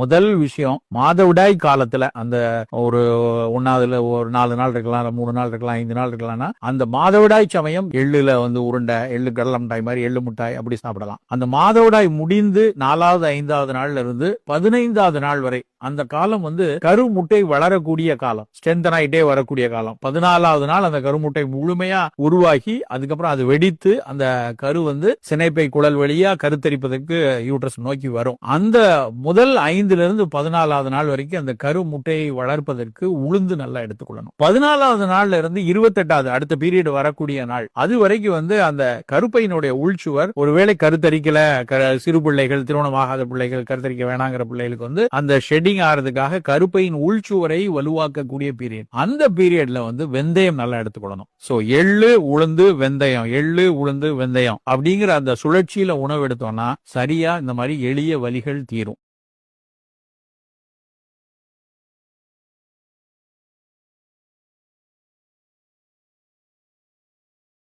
முதல் விஷயம் மாதவிடாய் காலத்துல அந்த ஒரு ஒன்னாவதுல ஒரு நாலு நாள் இருக்கலாம் மூணு நாள் இருக்கலாம் ஐந்து நாள் இருக்கலாம்னா அந்த மாதவிடாய் சமயம் எள்ளுல வந்து உருண்டை எள்ளு கடலை மிட்டாய் மாதிரி எள்ளு மிட்டாய் அப்படி சாப்பிடலாம். அந்த மாதவிடாய் முடிந்து நாலாவது ஐந்தாவது நாள்ல இருந்து பதினைந்தாவது நாள் வரை அந்த காலம் வந்து கருமுட்டை வளரக்கூடிய காலம் ஸ்ட்ரென்தன் ஆயிட்டே வரக்கூடிய காலம். பதினாலாவது நாள் அந்த கருமுட்டை முழுமையா உருவாகி அதுக்கப்புறம் அது வெடித்து அந்த கரு வந்து சினைப்பை குழல் வழியா கருத்தரிப்பதற்கு யூட்ரஸ் நோக்கி வரும். அந்த முதல் ஐந்து இருந்து பதினாலாவது நாள் வரைக்கும் அந்த கரு முட்டையை வளர்ப்பதற்கு உளுந்து நல்லா எடுத்துக்கொள்ளணும். பதினாலாவது நாள்ல இருந்து இருபத்தெட்டாவது அடுத்த பீரியட் வரக்கூடிய நாள். அது வரைக்கும் வந்து அந்த கருப்பையினுடைய உள்சுவர் ஒருவேளை கருத்தரிக்கல க- சிறு பிள்ளைகள் திருமணமாகாத பிள்ளைகள் கருத்தரிக்க வேணாங்கிற பிள்ளைகளுக்கு வந்து அந்த ஷெட்டிங் ஆகிறதுக்காக கருப்பையின் உள்சுவரை வலுவாக்கக்கூடிய பீரியட் அந்த பீரியட்ல வந்து வெந்தயம் நல்லா எடுத்துக்கொள்ளணும். சோ எள்ளு உளுந்து வெந்தயம் எள்ளு உளுந்து வெந்தயம் அப்படிங்கிற அந்த சுழற்சியில உணவு எடுத்தோம்னா சரியா இந்த மாதிரி எளிய வலிகள் தீரும்.